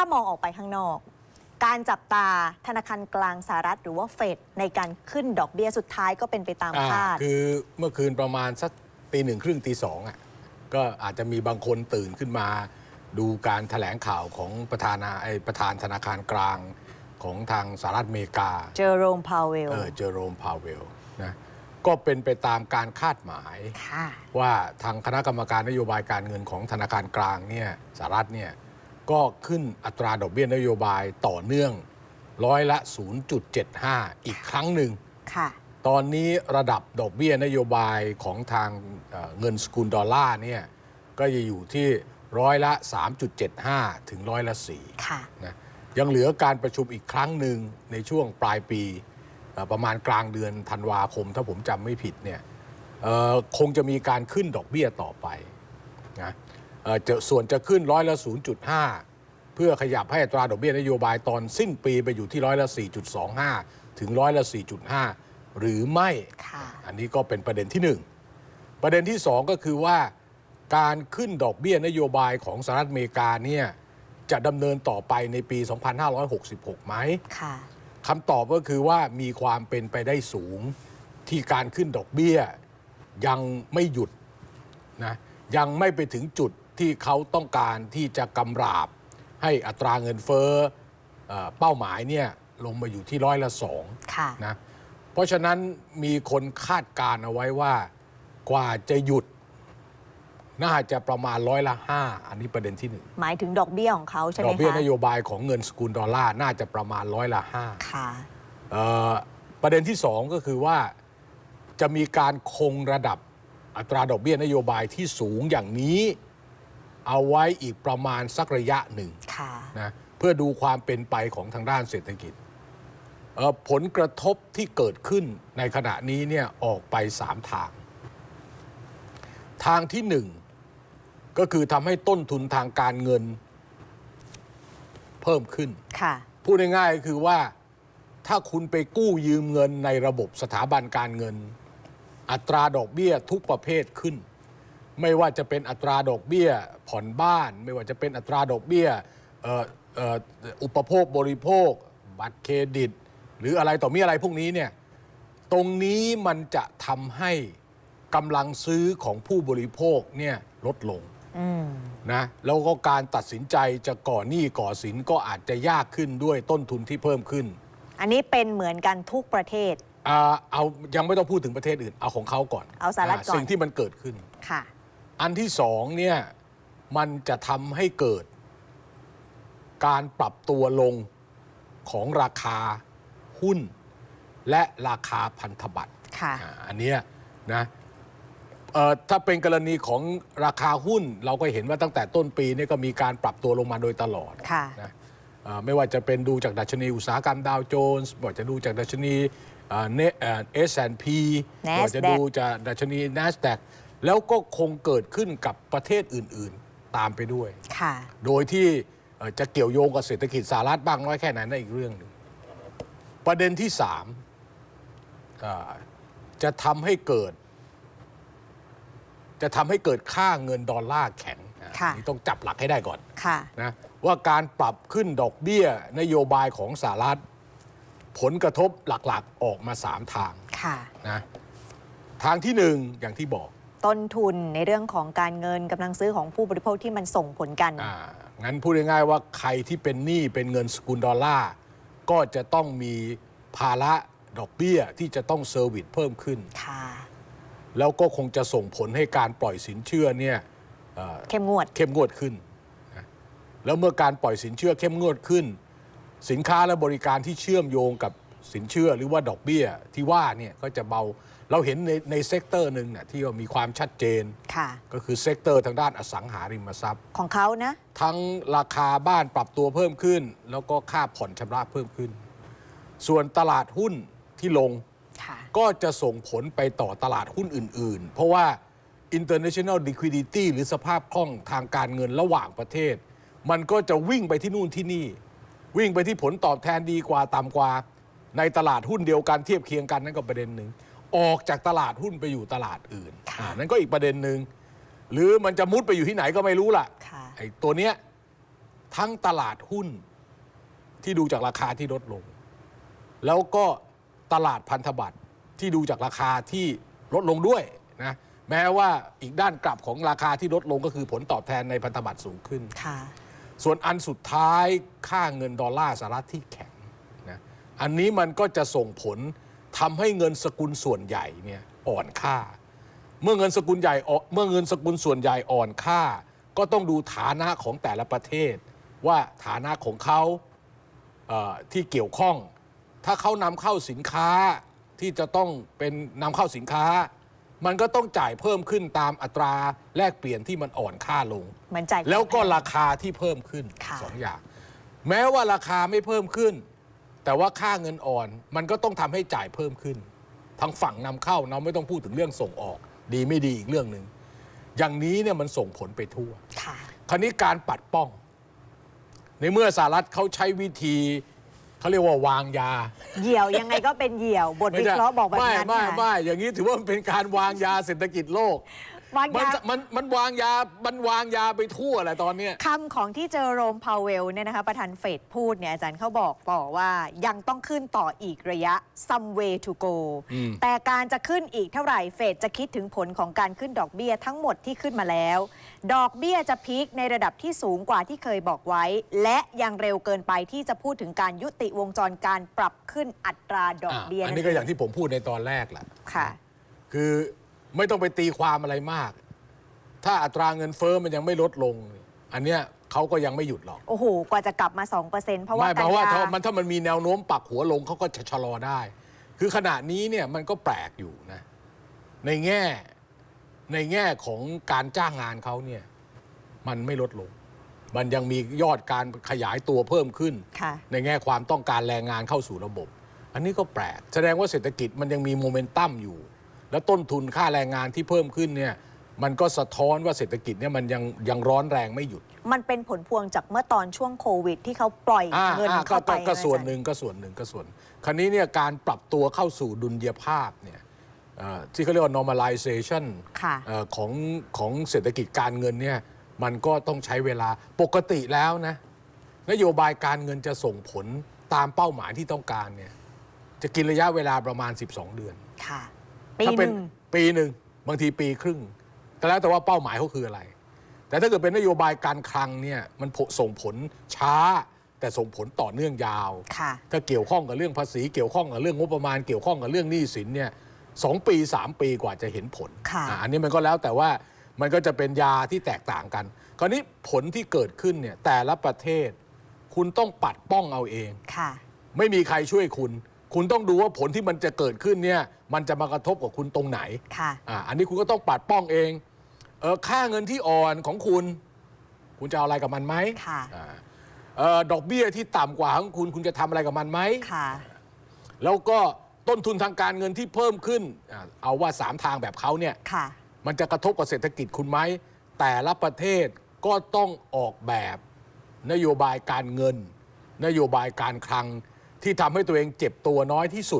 ถ้ามองออกไปข้างนอก การจับตาธนาคารกลางสหรัฐหรือว่าเฟดในการขึ้นดอกเบี้ยสุดท้ายก็เป็นไปตามอ่าคาด คือเมื่อคืนประมาณสักตีหนึ่งครึ่งตีสองอะก็อาจจะมีบางคนตื่นขึ้นมา ดูการแถลงข่าวของประธานาไอประธานธนาคารกลางของทางสหรัฐอเมริกา เจอโรมพาวเวล เออ เจอโรมพาวเวลนะก็เป็นไปตามการคาดหมายค่ะว่าทางคณะกรรมการนโยบายการเงินของธนาคารกลางเนี่ยสหรัฐเนี่ย ก็ขึ้นอัตราดอกเบี้ยนโยบายต่อเนื่องร้อยละ 0.75 อีกครั้งหนึ่ง ค่ะ ตอนนี้ระดับดอกเบี้ยนโยบายของทางเอ่อเงินสกุลดอลลาร์เนี่ยก็จะอยู่ที่ร้อยละ 3.75 ถึงร้อยละ4ค่ะนะยังเหลือการประชุมอีกครั้งหนึ่งในช่วงปลายปีเอ่อประมาณกลางเดือนธันวาคม ถ้าผมจำไม่ผิดเนี่ยเอ่อคงจะมีการขึ้นดอกเบี้ยต่อไปนะเอ่อจะ ส่วนจะขึ้นร้อยละ 0.5 เพื่อขยับให้อัตราดอกเบี้ยนโยบายตอนสิ้นปีไปอยู่ที่ร้อยละ 4.25 ถึงร้อยละ 4.5 หรือไม่ค่ะอันนี้ก็เป็นประเด็นที่หนึ่งประเด็นที่สองก็คือว่าการขึ้นดอกเบี้ยนโยบายของสหรัฐอเมริกาเนี่ยจะดำเนินต่อไปในปี 2566 ไหมค่ะคำตอบก็คือว่ามีความเป็นไปได้สูงที่การขึ้นดอกเบี้ยยังไม่หยุดนะยังไม่ไปถึงจุด ที่เขาต้องการที่จะกำราบ ให้อัตราเงินเฟ้อเอ่อเป้าหมายเนี่ยลงมาอยู่ที่ร้อยละสองค่ะ นะเพราะฉะนั้นมีคนคาดการณ์เอาไว้ว่ากว่าจะหยุด น่าจะประมาณร้อยละห้าอันนี้ประเด็นที่หนึ่งหมายถึงดอกเบี้ยของเขาใช่ไหดมอกเบี้ยคะนโยบายของเงินสกุลดอลลาร์น่าจะประมาณร้อยละห้า ค่ะ เอ่อประเด็นที่สองก็คือว่าจะมีการคงระดับอัตราดอกเบี้ยนโยบายที่สูงอย่างนี้ เอาไว้อีกประมาณสักระยะหนึ่งค่ะนะเพื่อดูความเป็นไปของทางด้านเศรษฐกิจเอ่อผลกระทบที่เกิดขึ้นในขณะนี้เนี่ยออกไปสามทาง ทางที่หนึ่งก็คือทำให้ต้นทุนทางการเงินเพิ่มขึ้นค่ะพูดง่ายๆก็คือว่าถ้าคุณไปกู้ยืมเงินในระบบสถาบันการเงิน อัตราดอกเบี้ยทุกประเภทขึ้น ไม่ว่าจะเป็นอัตราดอกเบี้ยผ่อนบ้าน ไม่ว่าจะเป็นอัตราดอกเบี้ยเอ่อเอ่ออุปโภคบริโภค บัตรเครดิต หรืออะไรต่อมีอะไรพวกนี้เนี่ยตรงนี้มันจะทำให้กำลังซื้อของผู้บริโภคเนี่ยลดลงอืม นะแล้วก็การตัดสินใจจะก่อหนี้ก่อสินก็อาจจะยากขึ้นด้วยต้นทุนที่เพิ่มขึ้น อันนี้เป็นเหมือนกันทุกประเทศ อ่าเอายังไม่ต้องพูดถึงประเทศอื่น เอาของเขาก่อนเอาสหรัฐก่อน สิ่งที่มันเกิดขึ้น ค่ะ อันที่สองเนี่ยมันจะทำให้เกิด การปรับตัวลงของราคาหุ้น และราคาพันธบัตรค่ะ อ่าอันเนี้ยนะเอ่อถ้าเป็นกรณีของราคาหุ้น เราก็เห็นว่าตั้งแต่ต้นปีเนี่ยก็มีการปรับตัวลงมาโดยตลอด ค่ะ นะเอ่อไม่ว่าจะเป็นดูจากดัชนีอุตสาหกรรมดาวโจนส์ไม่ว่าจะดูจากดัชนีเอสแอนพีไม่ว่าจะ NASDAQ ดูจากดัชนี NASDAQ แล้วก็คงเกิดขึ้นกับประเทศอื่น ๆ ตามไปด้วย ค่ะ โดยที่เอ่อจะเกี่ยวโยงกับเศรษฐกิจสหรัฐบ้างน้อยแค่ไหนนั่นอีกเรื่องหนึ่งประเด็นที่สามเอ่อจะทำให้เกิด จะทำให้เกิดค่าเงินดอลลาร์แข็งอะค่ะอันนี่ต้องจับหลักให้ได้ก่อน ค่ะ นะว่าการปรับขึ้นดอกเบี้ยนโยบายของสหรัฐ ผลกระทบหลักๆออกมาสามทางค่ะ นะทางที่หนึ่งอย่างที่บอก ต้นทุนในเรื่องของการเงินกำลังซื้อของผู้บริโภคที่มันส่งผลกัน อ่างั้นพูดง่ายๆว่าใครที่เป็นหนี้เป็นเงินสกุลดอลลาร์ก็จะต้องมีภาระดอกเบี้ยที่จะต้องเซอร์วิสเพิ่มขึ้น ค่ะ แล้วก็คงจะส่งผลให้การปล่อยสินเชื่อเนี่ยเอ่อ เข้มงวด เข้มงวดขึ้นนะแล้วเมื่อการปล่อยสินเชื่อเข้มงวดขึ้น สินค้าและบริการที่เชื่อมโยงกับ สินเชื่อหรือว่าดอกเบี้ยที่ว่าเนี่ยก็จะเบา เราเห็นในในเซกเตอร์หนึ่งเนี่ยที่ว่ามีความชัดเจน ค่ะก็คือเซกเตอร์ทางด้านอสังหาริมทรัพย์ ของเขานะ ทั้งราคาบ้านปรับตัวเพิ่มขึ้น แล้วก็ค่าผ่อนชำระเพิ่มขึ้น ส่วนตลาดหุ้นที่ลงค่ะ ก็จะส่งผลไปต่อตลาดหุ้นอื่น ๆ เพราะว่า international liquidity หรือสภาพคล่องทางการเงินระหว่างประเทศ มันก็จะวิ่งไปที่นู่นที่นี่ วิ่งไปที่ผลตอบแทนดีกว่าต่ำกว่า ในตลาดหุ้นเดียวกันเทียบเคียงกันนั่นก็ประเด็นหนึ่งออกจากตลาดหุ้นไปอยู่ตลาดอื่นค่ะอ่านั่นก็อีกประเด็นหนึ่งหรือมันจะมุดไปอยู่ที่ไหนก็ไม่รู้ล่ะค่ะไอ้ตัวเนี้ยทั้งตลาดหุ้นที่ดูจากราคาที่ลดลง แล้วก็ตลาดพันธบัตรที่ดูจากราคาที่ลดลงด้วยนะแม้ว่าอีกด้านกลับของราคาที่ลดลงก็คือผลตอบแทนในพันธบัตรสูงขึ้น ค่ะ ส่วนอันสุดท้ายค่าเงินดอลลาร์สหรัฐที่แข็งนะ อันนี้มันก็จะส่งผลทำให้เงินสกุลส่วนใหญ่เนี่ยอ่อนค่า เมื่อเงินสกุลใหญ่อ่อนเมื่อเงินสกุลส่วนใหญ่อ่อนค่า ก็ต้องดูฐานะของแต่ละประเทศ ว่าฐานะของเขาเอ่อที่เกี่ยวข้อง ถ้าเขานำเข้าสินค้าที่จะต้องเป็นนำเข้าสินค้า มันก็ต้องจ่ายเพิ่มขึ้นตามอัตราแลกเปลี่ยนที่มันอ่อนค่าลงเหมือนจ่ายแล้วก็ราคาที่เพิ่มขึ้นค่ะสองอย่าง แม้ว่าราคาไม่เพิ่มขึ้น แต่ว่าค่าเงินอ่อนมันก็ต้องทำให้จ่ายเพิ่มขึ้นทางฝั่งนำเข้าเราไม่ต้องพูดถึงเรื่องส่งออก ดีไม่ดีอีกเรื่องหนึ่งอย่างนี้เนี่ยมันส่งผลไปทั่วค่ะคราวนี้การปัดป้อง ในเมื่อสหรัฐเขาใช้วิธีเขาเรียกว่าวางยา เหยี่ยวยังไงก็เป็นเหยี่ยว บทวิใช่เคราะห์บอกแบบไม่นั้นไม่ค่ะไม่อย่างนี้ถือว่ามันเป็นการวางยาเศรษฐกิจโลก วางมันยา จะมันมันวางยา มันวางยาไปทั่วแหละตอนเนี้ย คำของที่เจอโรมพาวเวลเนี่ยนะคะประธานเฟดพูดเนี่ยอาจารย์เขาบอกต่อว่ายังต้องขึ้นต่ออีกระยะ some way to go อืม แต่การจะขึ้นอีกเท่าไหร่เฟดจะคิดถึงผลของการขึ้นดอกเบี้ยทั้งหมดที่ขึ้นมาแล้ว ดอกเบี้ยจะพีคในระดับที่สูงกว่าที่เคยบอกไว้ และยังเร็วเกินไปที่จะพูดถึงการยุติวงจรการปรับขึ้นอัตราดอกเบี้ยอันนี้ก็อย่างที่ผมพูดในตอนแรกแหละ ค่ะ คือ ไม่ต้องไปตีความอะไรมาก ถ้าอัตราเงินเฟ้อมันยังไม่ลดลง อันเนี้ยเขาก็ยังไม่หยุดหรอกโอ้โห กว่าจะกลับมา 2%เพราะว่าไม่เพกันราะว่ายาถ้ามันถ้ามันมีแนวโน้มปรับหัวลงเขาก็จะชะลอได้ คือขณะนี้เนี่ยมันก็แปลกอยู่นะ ในแง่ในแง่ของการจ้างงานเขาเนี่ยมันไม่ลดลง มันยังมียอดการขยายตัวเพิ่มขึ้น ค่ะ ในแง่ความต้องการแรงงานเข้าสู่ระบบ อันนี้ก็แปลก แสดงว่าเศรษฐกิจมันยังมีโมเมนตัมอยู่ แล้วต้นทุนค่าแรงงานที่เพิ่มขึ้นเนี่ยมันก็สะท้อนว่าเศรษฐกิจเนี่ยมันยังยังร้อนแรงไม่หยุด มันเป็นผลพวงจากเมื่อตอนช่วงโควิด ที่เขาปล่อยอ่าเงินอ่าเข้าไปก็ก็ส่วนอาจารย์หนึ่งก็ส่วนหนึ่งก็ส่วน คราวนี้เนี่ยการปรับตัวเข้าสู่ดุลยภาพเนี่ยเอ่อที่เขาเรียกว่า normalization ค่ะเอ่อของของเศรษฐกิจการเงินเนี่ยมันก็ต้องใช้เวลาปกติแล้วนะนโยบายการเงินจะส่งผลตามเป้าหมายที่ต้องการเนี่ยจะกินระยะเวลาประมาณ 12 เดือนค่ะ ปีถ้าหเป็นนึ่งปีหนึ่งบางทีปีครึ่งแต่แล้วแต่ว่าเป้าหมายเขาคืออะไร แต่ถ้าเกิดเป็นนโยบายการคลังเนี่ยมันผส่งผลช้า แต่ส่งผลต่อเนื่องยาว ค่ะ ถ้าเกี่ยวข้องกับเรื่องภาษีเกี่ยวข้องกับเรื่องงบประมาณเกี่ยวข้องกับเรื่องหนี้สินเนี่ยสองปีสามปีกว่าจะเห็นผลค่ะ อะอันนี้มันก็แล้วแต่ว่ามันก็จะเป็นยาที่แตกต่างกัน คราวนี้ผลที่เกิดขึ้นเนี่ยแต่ละประเทศ คุณต้องปัดป้องเอาเอง ค่ะ ไม่มีใครช่วยคุณ คุณต้องดูว่าผลที่มันจะเกิดขึ้นเนี่ยมันจะมากระทบกับคุณตรงไหนค่ะ อ่าอันนี้คุณก็ต้องปัดป้องเองเออค่าเงินที่อ่อนของคุณ คุณจะเอาอะไรกับมันไหมค่ะ อ่าเออดอกเบี้ยที่ต่ำกว่าของคุณคุณจะทำอะไรกับมันไหม ค่ะ แล้วก็ต้นทุนทางการเงินที่เพิ่มขึ้นอ่าเอาว่าสามทางแบบเขาเนี่ยค่ะ มันจะกระทบกับเศรษฐกิจคุณไหม แต่ละประเทศก็ต้องออกแบบนโยบายการเงิน นโยบายการคลัง ที่ทำให้ตัวเองเจ็บตัวน้อยที่สุด